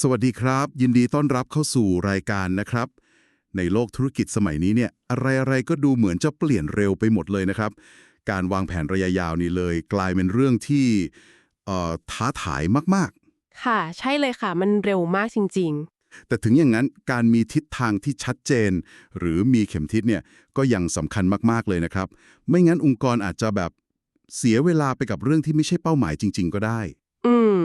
สวัสดีครับ ยินดีต้อนรับเข้าสู่รายการนะครับ ในโลกธุรกิจสมัยนี้เนี่ยอะไรๆก็ดูเหมือนจะเปลี่ยนเร็วไปหมดเลยนะครับ การวางแผนระยะยาวนี่เลย กลายเป็นเรื่องที่เอ่อท้าทายมากค่ะ ใช่เลยค่ะ มันเร็วมากจริง ๆ แต่ถึงอย่างนั้นการมีทิศทางที่ชัดเจน หรือมีเข็มทิศเนี่ยก็ยังสำคัญมากๆเลยนะครับ ไม่งั้นองค์กรอาจจะแบบเสียเวลาไปกับเรื่องที่ไม่ใช่เป้าหมายจริง ๆ ก็ได้ๆอืม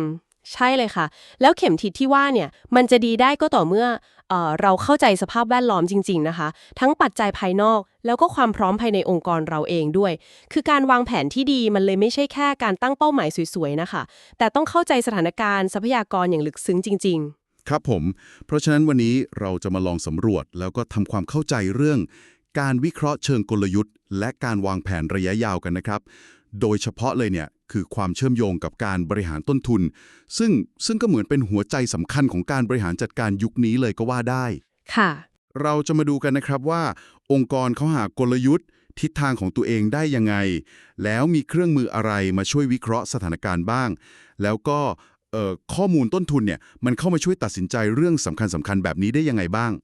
ใช่เลยค่ะ แล้วเข็มทิศที่ว่าเนี่ยมันจะดีได้ก็ต่อเมื่อเออเราเข้าใจสภาพแวดล้อมจริง ๆนะคะ ทั้งปัจจัยภายนอก แล้วก็ความพร้อมภายในองค์กรเราเองด้วย คือการวางแผนที่ดีมันเลยไม่ใช่แค่การตั้งเป้าหมายสวยๆนะคะ แต่ต้องเข้าใจสถานการณ์ทรัพยากรอย่างลึกซึ้งจริง ๆครับผม เพราะฉะนั้นวันนี้เราจะมาลองสำรวจแล้วก็ทำความเข้าใจเรื่อง การวิเคราะห์เชิงกลยุทธ์ และการวางแผนระยะยาวกันนะครับ โดยเฉพาะเลยเนี่ย คือความเชื่อมโยงกับการบริหารต้นทุน ซึ่งซึ่งก็เหมือนเป็นหัวใจสำคัญของการบริหารจัดการยุคนี้เลยก็ว่าได้ๆค่ะ เราจะมาดูกันนะครับว่า องค์กรเขาหากลยุทธ์ ทิศทางของตัวเองได้ยังไง แล้วมีเครื่องมืออะไรมาช่วยวิเคราะห์สถานการณ์บ้าง แล้วก็เอ่อข้อมูลต้นทุนเนี่ยมันเข้ามาช่วยตัดสินใจเรื่องสำคัญสำคัญๆแบบนี้ได้ยังไงบ้างอืม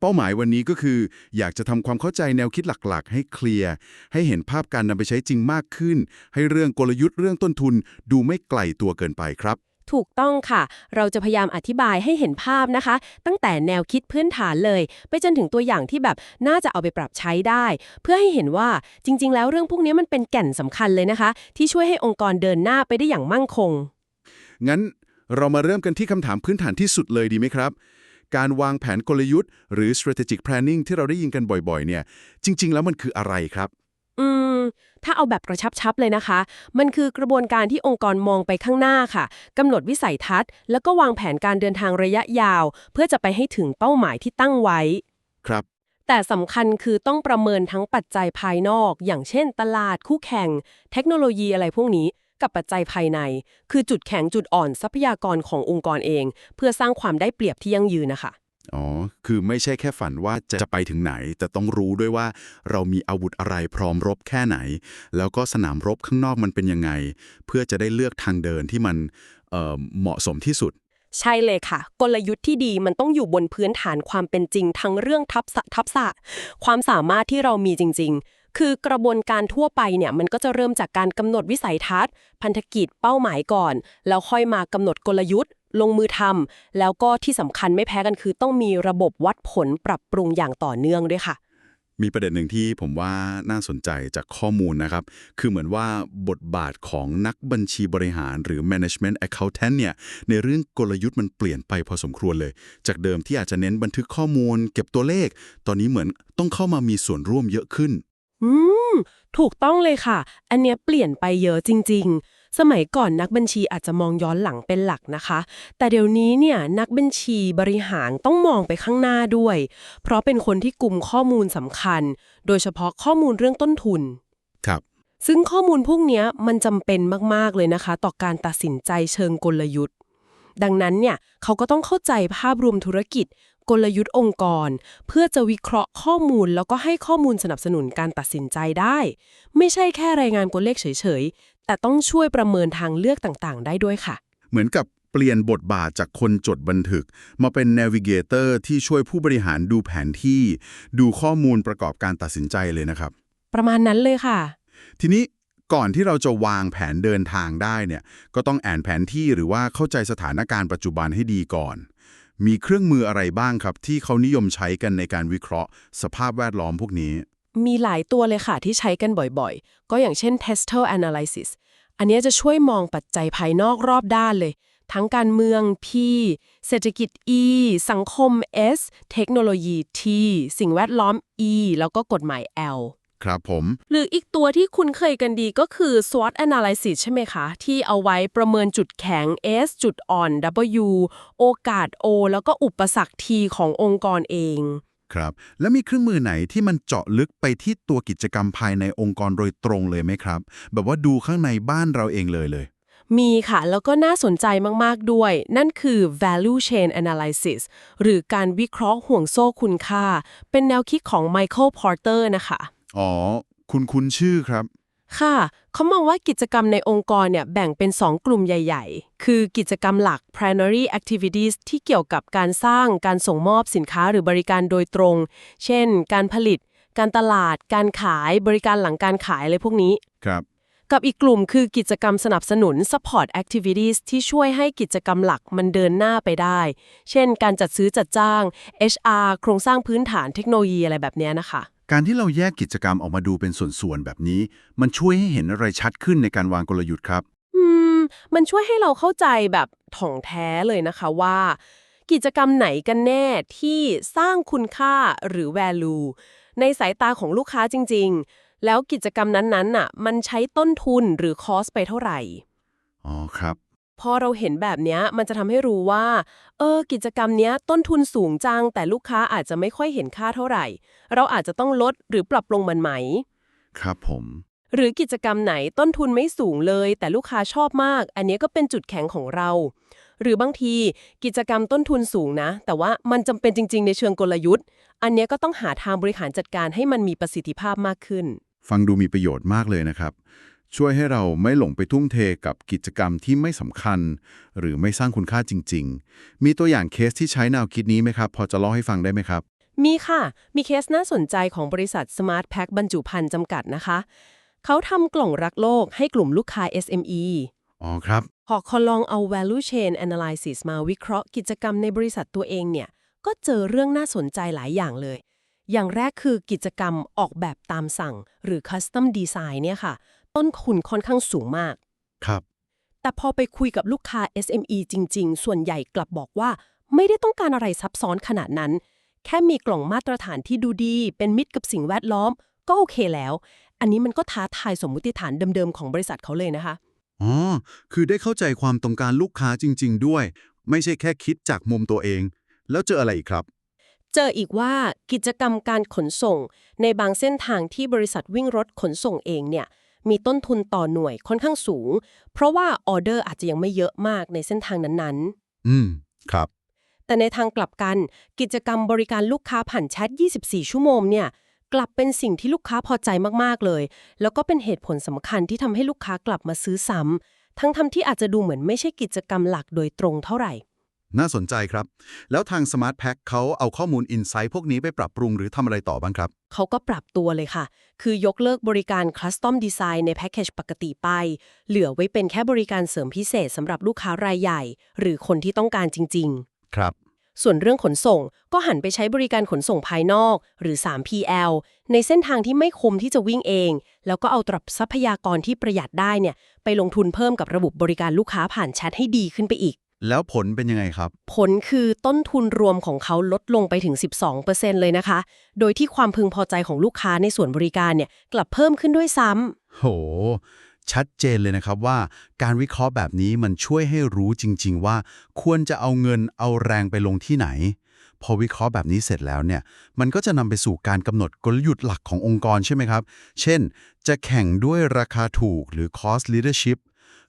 เป้าหมายวันนี้ก็คือ อยากจะทำความเข้าใจแนวคิดหลักๆ ให้เคลียร์ ให้เห็นภาพการนำไปใช้จริงมากขึ้น ให้เรื่องกลยุทธ์เรื่องต้นทุน ดูไม่ไกลตัวเกินไปครับถูกต้องค่ะ เราจะพยายามอธิบายให้เห็นภาพนะคะ ตั้งแต่แนวคิดพื้นฐานเลย ไปจนถึงตัวอย่างที่แบบน่าจะเอาไปปรับใช้ได้ เพื่อให้เห็นว่าจริง ๆ แล้วเรื่องพวกนี้มันเป็นแก่นสำคัญเลยนะคะ ที่ช่วยให้องค์กรเดินหน้าไปได้อย่างมั่งคง งั้นเรามาเริ่มกันที่คำถามพื้นฐานที่สุดเลยดีไหมครับ การวางแผนกลยุทธ์หรือ strategic planning ที่เราได้ยินกันบ่อยๆ เนี่ย จริง ๆ แล้วมันคืออะไรครับ อืม ถ้าเอาแบบกระชับๆเลยนะคะ มันคือกระบวนการที่องค์กรมองไปข้างหน้าค่ะกำหนดวิสัยทัศน์ แล้วก็วางแผนการเดินทางระยะยาว เพื่อจะไปให้ถึงเป้าหมายที่ตั้งไว้ ครับ แต่สำคัญคือต้องประเมินทั้งปัจจัยภายนอก อย่างเช่น ตลาดคู่แข่ง เทคโนโลยีอะไรพวกนี้ กับปัจจัยภายใน คือจุดแข็งจุดอ่อนทรัพยากรขององค์กรเอง เพื่อสร้างความได้เปรียบที่ยั่งยืนนะคะอ๋อ คือไม่ใช่แค่ฝันว่าจะจะไปถึงไหน แต่ต้องรู้ด้วยว่าเรามีอาวุธอะไรพร้อมรบแค่ไหน แล้วก็สนามรบข้างนอกมันเป็นยังไง เพื่อจะได้เลือกทางเดินที่มันเอ่อเหมาะสมที่สุด ใช่เลยค่ะ กลยุทธ์ที่ดีมันต้องอยู่บนพื้นฐานความเป็นจริง ทั้งเรื่องทักษะทักษะ ความสามารถที่เรามีจริง ๆ คือกระบวนการทั่วไปเนี่ยมันก็จะเริ่มจากการกำหนดวิสัยทัศน์ พันธกิจเป้าหมายก่อน แล้วค่อยมากำหนดกลยุทธ์ ลงมือทำแล้วก็ที่สำคัญไม่แพ้กันคือ ต้องมีระบบวัดผลปรับปรุงอย่างต่อเนื่องด้วยค่ะ มีประเด็นหนึ่งที่ผมว่าน่าสนใจจากข้อมูลนะครับ คือเหมือนว่าบทบาทของนักบัญชีบริหารหรือ management accountant เนี่ยในเรื่องกลยุทธ์มันเปลี่ยนไปพอสมควรเลย จากเดิมที่อาจจะเน้นบันทึกข้อมูล เก็บตัวเลข ตอนนี้เหมือนต้องเข้ามามีส่วนร่วมเยอะขึ้น อืม ถูกต้องเลยค่ะ อันเนี้ยเปลี่ยนไปเยอะจริง ๆ สมัยก่อนนักบัญชีอาจจะมองย้อนหลังเป็นหลักนะคะ แต่เดี๋ยวนี้เนี่ยนักบัญชีบริหารต้องมองไปข้างหน้าด้วย เพราะเป็นคนที่กลุ่มข้อมูลสำคัญ โดยเฉพาะข้อมูลเรื่องต้นทุน ครับ ซึ่งข้อมูลพวกเนี้ยมันจำเป็นมากๆเลยนะคะ ต่อการตัดสินใจเชิงกลยุทธ์ ดังนั้นเนี่ยเขาก็ต้องเข้าใจภาพรวมธุรกิจ กลยุทธ์องค์กร เพื่อจะวิเคราะห์ข้อมูลแล้วก็ให้ข้อมูลสนับสนุนการตัดสินใจได้ ไม่ใช่แค่รายงานตัวเลขเฉยๆ แต่ต้องช่วยประเมินทางเลือกต่างๆ ได้ด้วยค่ะ เหมือนกับเปลี่ยนบทบาทจากคนจดบันทึก มาเป็น navigator ที่ช่วยผู้บริหารดูแผนที่ ดูข้อมูลประกอบการตัดสินใจเลยนะครับ ประมาณนั้นเลยค่ะ ทีนี้ก่อนที่เราจะวางแผนเดินทางได้เนี่ย ก็ต้องอ่านแผนที่หรือว่าเข้าใจสถานการณ์ปัจจุบันให้ดีก่อน มีเครื่องมืออะไรบ้างครับ ที่เขานิยมใช้กันในการวิเคราะห์ สภาพแวดล้อมพวกนี้ มีหลายตัวเลยค่ะที่ใช้กันบ่อยๆ ก็อย่างเช่น Tester Analysis อันนี้จะช่วยมองปัจจัยภายนอกรอบด้านเลย ทั้งการเมือง P เศรษฐกิจ E สังคม S เทคโนโลยี T สิ่งแวดล้อม E แล้วก็กฎหมาย L ครับผม หรืออีกตัวที่คุณเคยกันดีก็คือ SWOT Analysis ใช่ไหมคะ ที่เอาไว้ประเมินจุดแข็ง S จุดอ่อน W โอกาส O แล้วก็อุปสรรค T ขององค์กรเองครับ แล้วมีเครื่องมือไหนที่มันเจาะลึกไปที่ตัวกิจกรรมภายในองค์กรโดยตรงเลยไหมครับ แบบว่าดูข้างในบ้านเราเองเลยเลย มีค่ะ แล้วก็น่าสนใจมาก ๆ ด้วย นั่นคือ value chain analysis หรือการวิเคราะห์ห่วงโซ่คุณค่า เป็นแนวคิดของ Michael Porter นะคะ อ๋อ คุณคุณชื่อครับ ค่ะ เขามองว่ากิจกรรมในองค์กรเนี่ยแบ่งเป็น 2 กลุ่มใหญ่ ๆ คือกิจกรรมหลัก primary activities ที่เกี่ยวกับการสร้างการส่งมอบสินค้าหรือบริการโดยตรง เช่น การผลิต การตลาด การขาย บริการหลังการขายอะไรพวกนี้ ครับ กับอีกกลุ่มคือกิจกรรมสนับสนุน support activities ที่ช่วยให้กิจกรรมหลักมันเดินหน้าไปได้ เช่น การจัดซื้อจัดจ้าง HR โครงสร้างพื้นฐานเทคโนโลยีอะไรแบบเนี้ยนะคะ การที่เราแยกกิจกรรมออกมาดูเป็นส่วนๆแบบนี้ มันช่วยให้เห็นอะไรชัดขึ้นในการวางกลยุทธ์ครับ อืม มันช่วยให้เราเข้าใจแบบถ่องแท้เลยนะคะว่า กิจกรรมไหนกันแน่ที่สร้างคุณค่าหรือ value ในสายตาของลูกค้าจริง ๆ แล้วกิจกรรมนั้นๆน่ะ มันใช้ต้นทุนหรือคอสไปเท่าไหร่ อ๋อครับ พอเราเห็นแบบเนี้ยมันจะทำให้รู้ว่า เออ กิจกรรมเนี้ยต้นทุนสูงจัง แต่ลูกค้าอาจจะไม่ค่อยเห็นค่าเท่าไหร่ เราอาจจะต้องลดหรือปรับปรุงมันไหม ครับผม หรือกิจกรรมไหนต้นทุนไม่สูงเลย แต่ลูกค้าชอบมาก อันนี้ก็เป็นจุดแข็งของเรา หรือบางทีกิจกรรมต้นทุนสูงนะ แต่ว่ามันจำเป็นจริง ๆ ในเชิงกลยุทธ์ อันนี้ก็ต้องหาทางบริหารจัดการให้มันมีประสิทธิภาพมากขึ้น ฟังดูมีประโยชน์มากเลยนะครับ ช่วยให้เราไม่หลงไปทุ่มเทกับกิจกรรมที่ไม่สำคัญ หรือไม่สร้างคุณค่าจริง ๆ มีตัวอย่างเคสที่ใช้แนวคิดนี้ไหมครับ พอจะเล่าให้ฟังได้ไหมครับ มีค่ะ มีเคสน่าสนใจของบริษัท Smart Pack บรรจุภัณฑ์จำกัดนะคะ เขาทำกล่องรักโลกให้กลุ่มลูกค้า SME อ๋อครับ พอเขาลองเอา value chain analysis มาวิเคราะห์กิจกรรมในบริษัทตัวเองเนี่ย ก็เจอเรื่องน่าสนใจหลายอย่างเลยอย่างแรกคือกิจกรรมออกแบบตามสั่ง หรือ custom design เนี่ยค่ะ ต้นทุนค่อนข้างสูงมาก ครับ แต่พอไปคุยกับลูกค้า SME จริง ๆ ส่วนใหญ่กลับบอกว่า ไม่ได้ต้องการอะไรซับซ้อนขนาดนั้น แค่มีกล่องมาตรฐานที่ดูดี เป็นมิตรกับสิ่งแวดล้อม ก็โอเคแล้ว อันนี้มันก็ท้าทายสมมุติฐานเดิมๆของบริษัทเขาเลยนะคะ อ๋อ คือได้เข้าใจความต้องการลูกค้าจริง ๆ ด้วย ไม่ใช่แค่คิดจากมุมตัวเอง แล้วเจออะไรอีกครับเจออีกว่ากิจกรรมการขนส่ง ในบางเส้นทางที่บริษัทวิ่งรถขนส่งเองเนี่ย มีต้นทุนต่อหน่วยค่อนข้างสูง เพราะว่าออเดอร์อาจจะยังไม่เยอะมากในเส้นทางนั้นๆ อืม ครับ แต่ในทางกลับกัน กิจกรรมบริการลูกค้าผ่านแชท 24 ชั่วโมงเนี่ย กลับเป็นสิ่งที่ลูกค้าพอใจมากๆเลย แล้วก็เป็นเหตุผลสำคัญที่ทำให้ลูกค้ากลับมาซื้อซ้ำทั้งทำที่อาจจะดูเหมือนไม่ใช่กิจกรรมหลักโดยตรงเท่าไหร่ น่าสนใจครับ แล้วทาง Smart Pack เขาเอาข้อมูล Insight พวกนี้ไปปรับปรุงหรือทำอะไรต่อบ้างครับ เขาก็ปรับตัวเลยค่ะ คือยกเลิกบริการ Custom Design ในแพ็กเกจปกติไป เหลือไว้เป็นแค่บริการเสริมพิเศษสำหรับลูกค้ารายใหญ่ หรือคนที่ต้องการจริง ๆ ครับ ส่วนเรื่องขนส่งก็หันไปใช้บริการขนส่งภายนอก หรือ 3PL ในเส้นทางที่ไม่คุ้มที่จะวิ่งเอง แล้วก็เอาตรับทรัพยากรที่ประหยัดได้เนี่ยไปลงทุนเพิ่มกับระบบบริการลูกค้าผ่านแชทให้ดีขึ้นไปอีก แล้วผลเป็นยังไงครับ ผลคือต้นทุนรวมของเขาลดลงไปถึง 12%เลยนะคะ โดยที่ความพึงพอใจของลูกค้าในส่วนบริการเนี่ยกลับเพิ่มขึ้นด้วยซ้ำโห ชัดเจนเลยนะครับว่าการวิเคราะห์แบบนี้มันช่วยให้รู้จริง ๆ ว่า ควรจะเอาเงินเอาแรงไปลงที่ไหน พอวิเคราะห์แบบนี้เสร็จแล้วเนี่ย มันก็จะนำไปสู่การกำหนดกลยุทธ์หลักขององค์กรใช่ไหมครับ เช่น จะแข่งด้วยราคาถูกหรือ cost leadership ห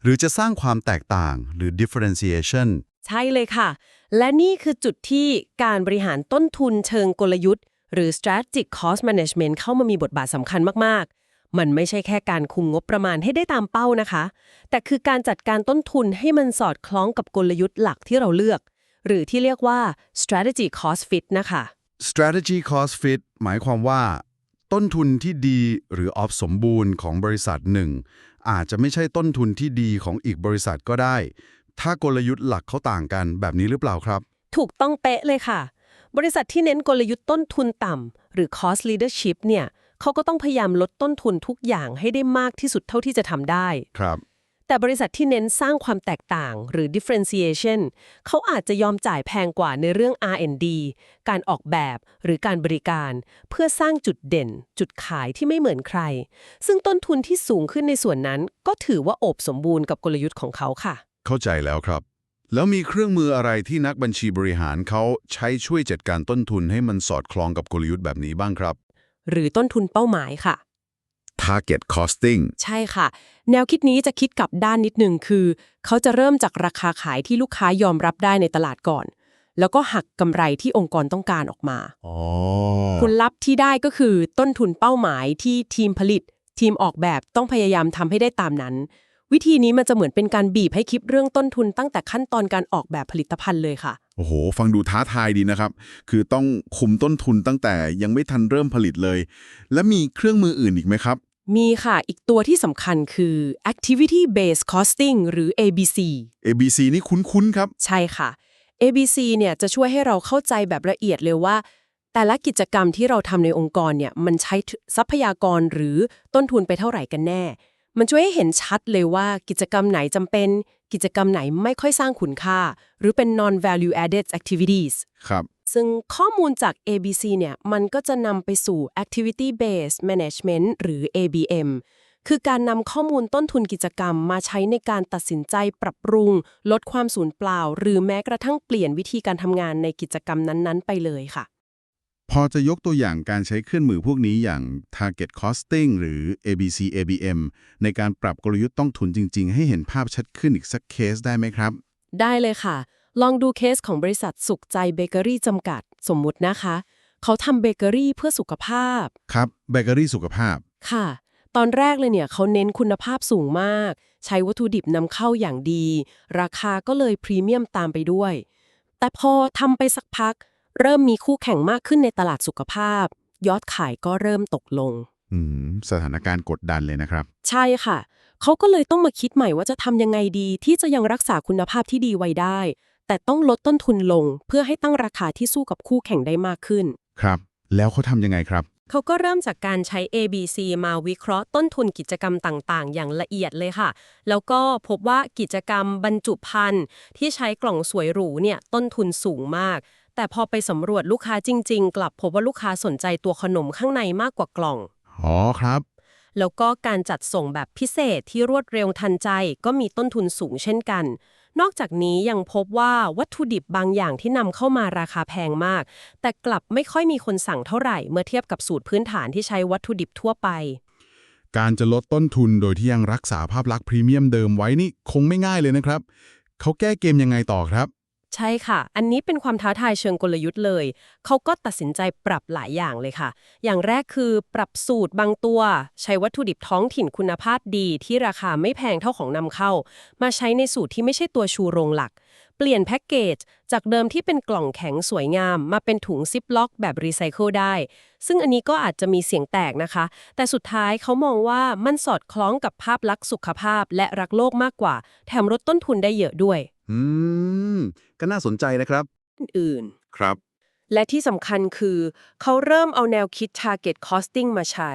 รือจะสร้างความแตกต่างหรือ differentiation ใช่เลยค่ะ และนี่คือจุดที่การบริหารต้นทุนเชิงกลยุทธ์ หรือ strategic cost management เข้ามามีบทบาทสำคัญมาก ๆ มันไม่ใช่แค่การคุมงบประมาณให้ได้ตามเป้านะคะ แต่คือการจัดการต้นทุนให้มันสอดคล้องกับกลยุทธ์หลักที่เราเลือก หรือที่เรียกว่า strategy cost fit นะคะ strategy cost fit หมายความว่า ต้นทุนที่ดีหรือออฟสมบูรณ์ของบริษัทหนึ่ง อาจจะไม่ใช่ต้นทุนที่ดีของอีกบริษัทก็ได้ ถ้ากลยุทธ์หลักเขาต่างกันแบบนี้หรือเปล่าครับ ถูกต้องเป๊ะเลยค่ะ บริษัทที่เน้นกลยุทธ์ต้นทุนต่ำหรือ cost leadership เนี่ยเขาก็ต้องพยายามลดต้นทุนทุกอย่างให้ได้มากที่สุดเท่าที่จะทำได้ครับ แต่บริษัทที่เน้นสร้างความแตกต่างหรือ differentiation เขาอาจจะยอมจ่ายแพงกว่าในเรื่อง R&D การออกแบบหรือการบริการ เพื่อสร้างจุดเด่น จุดขายที่ไม่เหมือนใคร ซึ่งต้นทุนที่สูงขึ้นในส่วนนั้น ก็ถือว่าโอบสมบูรณ์กับกลยุทธ์ของเขาค่ะ เข้าใจแล้วครับ แล้วมีเครื่องมืออะไรที่นักบัญชีบริหารเขาใช้ช่วยจัดการต้นทุนให้มันสอดคล้องกับกลยุทธ์แบบนี้บ้างครับ หรือต้นทุนเป้าหมายค่ะ target costing ใช่ค่ะ แนวคิดนี้จะคิดกลับด้านนิดนึงคือ เขาจะเริ่มจากราคาขายที่ลูกค้ายอมรับได้ในตลาดก่อน แล้วก็หักกำไรที่องค์กรต้องการออกมาอ๋อผลลัพธ์ที่ได้ก็คือต้นทุนเป้าหมายที่ทีมผลิต ทีมออกแบบต้องพยายามทำให้ได้ตามนั้น วิธีนี้มันจะเหมือนเป็นการบีบให้คิดเรื่องต้นทุนตั้งแต่ขั้นตอนการออกแบบผลิตภัณฑ์เลยค่ะโอ้โห ฟังดูท้าทายดีนะครับ คือต้องคุมต้นทุนตั้งแต่ยังไม่ทันเริ่มผลิตเลย และมีเครื่องมืออื่นอีกไหมครับ มีค่ะ อีกตัวที่สำคัญคือ activity based costing หรือ ABC ABC นี่คุ้นๆครับ ใช่ค่ะ ABC เนี่ยจะช่วยให้เราเข้าใจแบบละเอียดเลยว่า แต่ละกิจกรรมที่เราทำในองค์กรเนี่ยมันใช้ทรัพยากรหรือต้นทุนไปเท่าไหร่กันแน่ มันช่วยให้เห็นชัดเลยว่ากิจกรรมไหนจำเป็น กิจกรรมไหนไม่ค่อยสร้างคุณค่า หรือเป็น non value added activities ครับ ซึ่งข้อมูลจาก ABC เนี่ยมันก็จะนำไปสู่ activity based management หรือ ABM คือการนำข้อมูลต้นทุนกิจกรรมมาใช้ในการตัดสินใจปรับปรุง ลดความสูญเปล่า หรือแม้กระทั่งเปลี่ยนวิธีการทำงานในกิจกรรมนั้นๆ ไปเลยค่ะ พอจะยกตัวอย่างการใช้เครื่องมือพวกนี้อย่าง target costing หรือ ABC ABM ในการปรับกลยุทธ์ต้องทุนจริง ๆ ให้เห็นภาพชัดขึ้นอีกสักเคสได้ไหมครับ ได้เลยค่ะ ลองดูเคสของบริษัทสุขใจเบเกอรี่จำกัด สมมุตินะคะ เขาทำเบเกอรี่เพื่อสุขภาพ ครับเบเกอรี่สุขภาพ ค่ะ ตอนแรกเลยเนี่ยเขาเน้นคุณภาพสูงมาก ใช้วัตถุดิบนำเข้าอย่างดี ราคาก็เลยพรีเมียมตามไปด้วย แต่พอทำไปสักพัก เริ่มมีคู่แข่งมากขึ้นในตลาดสุขภาพ ยอดขายก็เริ่มตกลง อืม สถานการณ์กดดันเลยนะครับ ใช่ค่ะ เขาก็เลยต้องมาคิดใหม่ว่าจะทำยังไงดีที่จะยังรักษาคุณภาพที่ดีไว้ได้ แต่ต้องลดต้นทุนลงเพื่อให้ตั้งราคาที่สู้กับคู่แข่งได้มากขึ้น ครับ แล้วเขาทำยังไงครับ เขาก็เริ่มจากการใช้ ABC มาวิเคราะห์ต้นทุนกิจกรรมต่างๆ อย่างละเอียดเลยค่ะ แล้วก็พบว่ากิจกรรมบรรจุภัณฑ์ที่ใช้กล่องสวยหรูเนี่ยต้นทุนสูงมาก แต่พอไปสำรวจลูกค้าจริง ๆ กลับพบว่าลูกค้าสนใจตัวขนมข้างในมากกว่ากล่อง อ๋อครับ แล้วก็การจัดส่งแบบพิเศษที่รวดเร็วทันใจก็มีต้นทุนสูงเช่นกัน นอกจากนี้ยังพบว่าวัตถุดิบบางอย่างที่นำเข้ามาราคาแพงมาก แต่กลับไม่ค่อยมีคนสั่งเท่าไหร่เมื่อเทียบกับสูตรพื้นฐานที่ใช้วัตถุดิบทั่วไป การจะลดต้นทุนโดยที่ยังรักษาภาพลักษณ์พรีเมียมเดิมไว้นี่คงไม่ง่ายเลยนะครับ เขาแก้เกมยังไงต่อครับ ใช่ค่ะ อันนี้เป็นความท้าทายเชิงกลยุทธ์เลย เขาก็ตัดสินใจปรับหลายอย่างเลยค่ะ อย่างแรกคือปรับสูตรบางตัว ใช้วัตถุดิบท้องถิ่นคุณภาพดีที่ราคาไม่แพงเท่าของนำเข้า มาใช้ในสูตรที่ไม่ใช่ตัวชูโรงหลัก เปลี่ยนแพ็กเกจ จากเดิมที่เป็นกล่องแข็งสวยงาม มาเป็นถุงซิปล็อกแบบรีไซเคิลได้ ซึ่งอันนี้ก็อาจจะมีเสียงแตกนะคะ แต่สุดท้ายเขามองว่ามันสอดคล้องกับภาพลักษณ์สุขภาพ และรักโลกมากกว่า แถมลดต้นทุนได้เยอะด้วย อืม ก็น่าสนใจนะครับ อื่นครับและที่สำคัญคือ เขาเริ่มเอาแนวคิด target costing มาใช้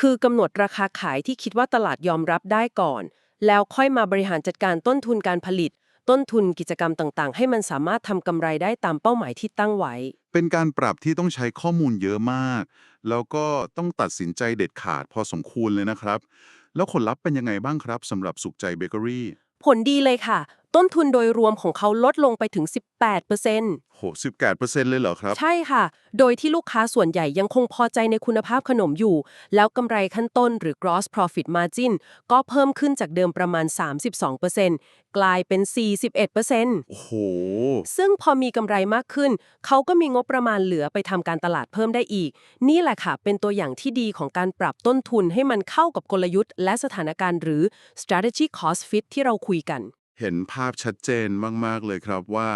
คือกำหนดราคาขายที่คิดว่าตลาดยอมรับได้ก่อน แล้วค่อยมาบริหารจัดการต้นทุนการผลิต ต้นทุนกิจกรรมต่างๆ ให้มันสามารถทำกำไรได้ตามเป้าหมายที่ตั้งไว้ เป็นการปรับที่ต้องใช้ข้อมูลเยอะมาก แล้วก็ต้องตัดสินใจเด็ดขาดพอสมควรเลยนะครับ แล้วผลลัพธ์เป็นยังไงบ้างครับสำหรับสุขใจเบเกอรี่ ผลดีเลยค่ะ ต้นทุนโดยรวมของเขาลดลงไปถึง 18%โหสิบแปดเปอร์เซ็นต์เลยเหรอครับ ใช่ค่ะ โดยที่ลูกค้าส่วนใหญ่ยังคงพอใจในคุณภาพขนมอยู่ แล้วกำไรขั้นต้นหรือ gross profit margin ก็เพิ่มขึ้นจากเดิมประมาณ 32%กลายเป็น 41%โอ้โห ซึ่งพอมีกำไรมากขึ้น เขาก็มีงบประมาณเหลือไปทำการตลาดเพิ่มได้อีก นี่แหละค่ะ เป็นตัวอย่างที่ดีของการปรับต้นทุนให้มันเข้ากับกลยุทธ์ และสถานการณ์หรือ strategy cost fit ที่เราคุยกัน เห็นภาพชัดเจนมาก ๆ เลยครับว่า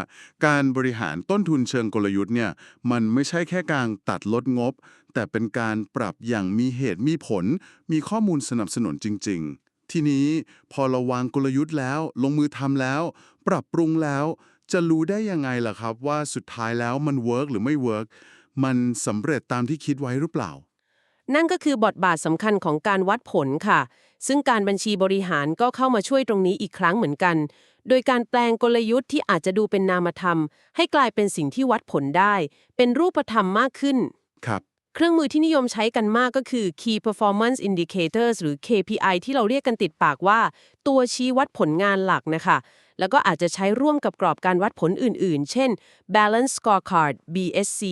การบริหารต้นทุนเชิงกลยุทธ์เนี่ยมันไม่ใช่แค่การตัดลดงบ แต่เป็นการปรับอย่างมีเหตุมีผล มีข้อมูลสนับสนุนจริง ๆ ทีนี้พอเราวางกลยุทธ์แล้ว ลงมือทำแล้ว ปรับปรุงแล้ว จะรู้ได้ยังไงล่ะครับ ว่าสุดท้ายแล้วมันเวิร์กหรือไม่เวิร์กมันสำเร็จตามที่คิดไว้หรือเปล่า นั่นก็คือบทบาทสำคัญของการวัดผลค่ะ ซึ่งการบัญชีบริหารก็เข้ามาช่วยตรงนี้อีกครั้งเหมือนกัน โดยการแปลงกลยุทธ์ที่อาจจะดูเป็นนามธรรม ให้กลายเป็นสิ่งที่วัดผลได้ เป็นรูปธรรมมากขึ้น ครับ เครื่องมือที่นิยมใช้กันมากก็คือ Key Performance Indicators หรือ KPI ที่เราเรียกกันติดปากว่า ตัวชี้วัดผลงานหลักนะคะ แล้วก็อาจจะใช้ร่วมกับกรอบการวัดผลอื่น ๆ เช่น Balance Scorecard BSC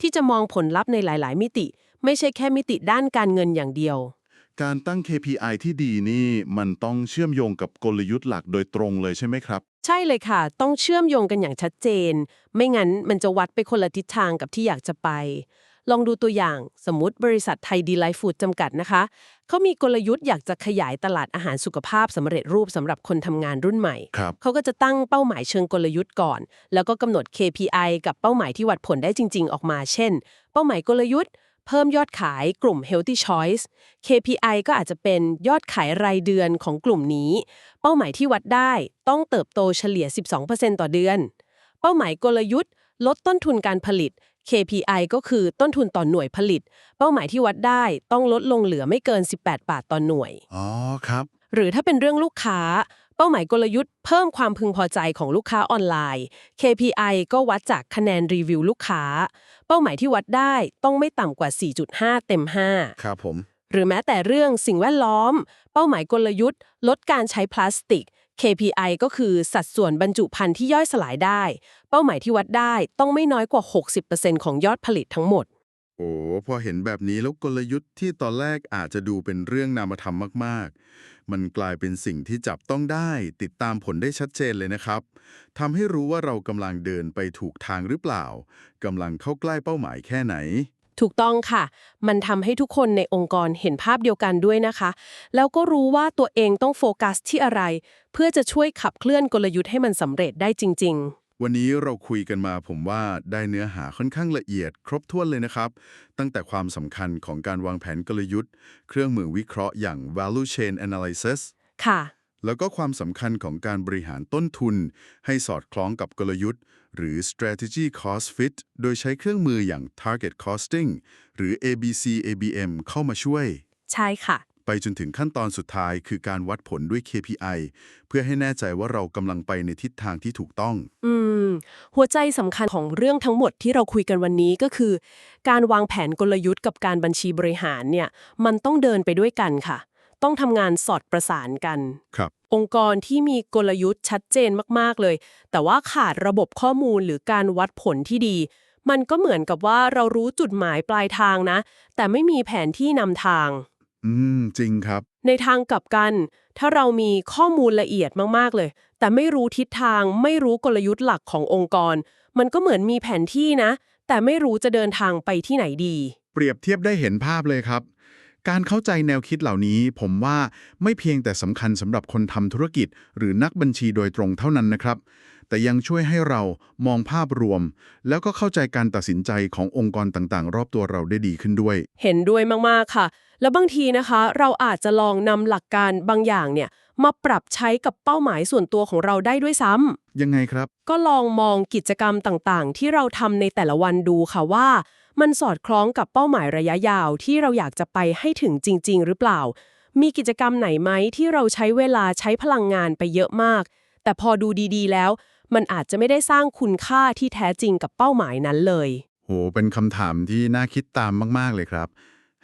ที่จะมองผลลัพธ์ในหลาย ๆ มิติ ไม่ใช่แค่มิติด้านการเงินอย่างเดียว การตั้ง KPI ที่ดีนี่มันต้องเชื่อมโยงกับกลยุทธ์หลักโดยตรงเลยใช่ไหมครับ ใช่เลยค่ะ ต้องเชื่อมโยงกันอย่างชัดเจน ไม่งั้นมันจะวัดไปคนละทิศทางกับที่อยากจะไป ลองดูตัวอย่างสมมุติบริษัทไทยดีไลฟ์ฟู้ดจำกัดนะคะ เขามีกลยุทธ์อยากจะขยายตลาดอาหารสุขภาพสำเร็จรูปสำหรับคนทำงานรุ่นใหม่ ครับ เขาก็จะตั้งเป้าหมายเชิงกลยุทธ์ก่อน แล้วก็กำหนด KPI กับเป้าหมายที่วัดผลได้จริง ๆ ออกมา เช่น เป้าหมายกลยุทธ์ เพิ่มยอดขายกลุ่ม Healthy Choice KPI ก็อาจจะเป็นยอดขายรายเดือนของกลุ่มนี้ เป้าหมายที่วัดได้ต้องเติบโตเฉลี่ย 12%ต่อเดือน เป้าหมายกลยุทธ์ ลดต้นทุนการผลิต KPI ก็คือต้นทุนต่อหน่วยผลิต เป้าหมายที่วัดได้ต้องลดลงเหลือไม่เกิน 18 บาทต่อหน่วย อ๋อครับ หรือถ้าเป็นเรื่องลูกค้า เป้าหมายกลยุทธ์เพิ่มความพึงพอใจของลูกค้าออนไลน์ KPI ก็วัดจากคะแนนรีวิวลูกค้า เป้าหมายที่วัดได้ต้องไม่ต่ำกว่า 4.5 เต็ม 5 ครับผม หรือแม้แต่เรื่องสิ่งแวดล้อม เป้าหมายกลยุทธ์ ลดการใช้พลาสติก KPI ก็คือสัดส่วนบรรจุภัณฑ์ที่ย่อยสลายได้ เป้าหมายที่วัดได้ต้องไม่น้อยกว่า 60%ของยอดผลิตทั้งหมด โอ้พอเห็นแบบนี้แล้วกลยุทธ์ที่ตอนแรกอาจจะดูเป็นเรื่องนามธรรมมากๆ มันกลายเป็นสิ่งที่จับต้องได้ ติดตามผลได้ชัดเจนเลยนะครับทำให้รู้ว่าเรากำลังเดินไปถูกทางหรือเปล่ากำลังเข้าใกล้เป้าหมายแค่ไหน ถูกต้องค่ะ มันทำให้ทุกคนในองค์กรเห็นภาพเดียวกันด้วยนะคะ แล้วก็รู้ว่าตัวเองต้องโฟกัสที่อะไร เพื่อจะช่วยขับเคลื่อนกลยุทธ์ให้มันสำเร็จได้จริง วันนี้เราคุยกันมาผมว่าได้เนื้อหาค่อนข้างละเอียด ครบถ้วนเลยนะครับ ตั้งแต่ความสำคัญของการวางแผนกลยุทธ์ เครื่องมือวิเคราะห์อย่าง value chain analysis ๆค่ะ แล้วก็ความสำคัญของการบริหารต้นทุน ให้สอดคล้องกับกลยุทธ์ หรือ strategy cost fit โดยใช้เครื่องมืออย่าง target costing หรือ ABC ABM เข้ามาช่วย ใช่ค่ะ ไปจนถึงขั้นตอนสุดท้ายคือการวัดผลด้วย KPI เพื่อให้แน่ใจว่าเรากำลังไปในทิศทางที่ถูกต้อง อืม หัวใจสำคัญของเรื่องทั้งหมดที่เราคุยกันวันนี้ก็คือ การวางแผนกลยุทธ์กับการบัญชีบริหารเนี่ย มันต้องเดินไปด้วยกันค่ะ ต้องทำงานสอดประสานกัน ครับ องค์กรที่มีกลยุทธ์ชัดเจนมากๆเลย แต่ว่าขาดระบบข้อมูลหรือการวัดผลที่ดี มันก็เหมือนกับว่าเรารู้จุดหมายปลายทางนะ แต่ไม่มีแผนที่นำทาง อืม จริงครับ ในทางกลับกัน ถ้าเรามีข้อมูลละเอียดมากๆเลย แต่ไม่รู้ทิศทาง ไม่รู้กลยุทธ์หลักขององค์กร มันก็เหมือนมีแผนที่นะ แต่ไม่รู้จะเดินทางไปที่ไหนดี เปรียบเทียบได้เห็นภาพเลยครับ การเข้าใจแนวคิดเหล่านี้ ผมว่าไม่เพียงแต่สำคัญสำหรับคนทำธุรกิจ หรือนักบัญชีโดยตรงเท่านั้นนะครับ แต่ยังช่วยให้เรามองภาพรวม แล้วก็เข้าใจการตัดสินใจขององค์กรต่างๆ รอบตัวเราได้ดีขึ้นด้วย เห็นด้วยมากๆค่ะ แล้วบางทีนะคะ เราอาจจะลองนำหลักการบางอย่างเนี่ยมาปรับใช้กับเป้าหมายส่วนตัวของเราได้ด้วยซ้ำยังไงครับ ก็ลองมองกิจกรรมต่างๆ ที่เราทำในแต่ละวันดูค่ะว่า มันสอดคล้องกับเป้าหมายระยะยาวที่เราอยากจะไปให้ถึงจริง ๆ หรือเปล่า มีกิจกรรมไหนไหมที่เราใช้เวลาใช้พลังงานไปเยอะมาก แต่พอดูดีๆ แล้ว มันอาจจะไม่ได้สร้างคุณค่าที่แท้จริงกับเป้าหมายนั้นเลย โห เป็นคำถามที่น่าคิดตามมากๆเลยครับ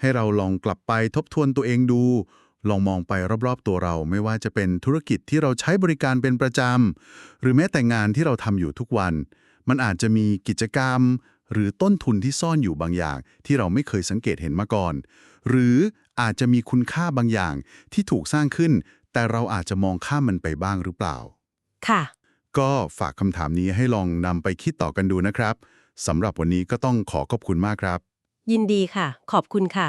ให้เราลองกลับไปทบทวนตัวเองดู ลองมองไปรอบๆตัวเรา ไม่ว่าจะเป็นธุรกิจที่เราใช้บริการเป็นประจำหรือแม้แต่งานที่เราทำอยู่ทุกวัน มันอาจจะมีกิจกรรม หรือต้นทุนที่ซ่อนอยู่บางอย่าง ที่เราไม่เคยสังเกตเห็นมาก่อน หรืออาจจะมีคุณค่าบางอย่างที่ถูกสร้างขึ้น แต่เราอาจจะมองข้ามมันไปบ้างหรือเปล่า ค่ะ ก็ฝากคำถามนี้ให้ลองนำไปคิดต่อกันดูนะครับสำหรับวันนี้ก็ต้องขอขอบคุณมากครับ ยินดีค่ะ ขอบคุณค่ะ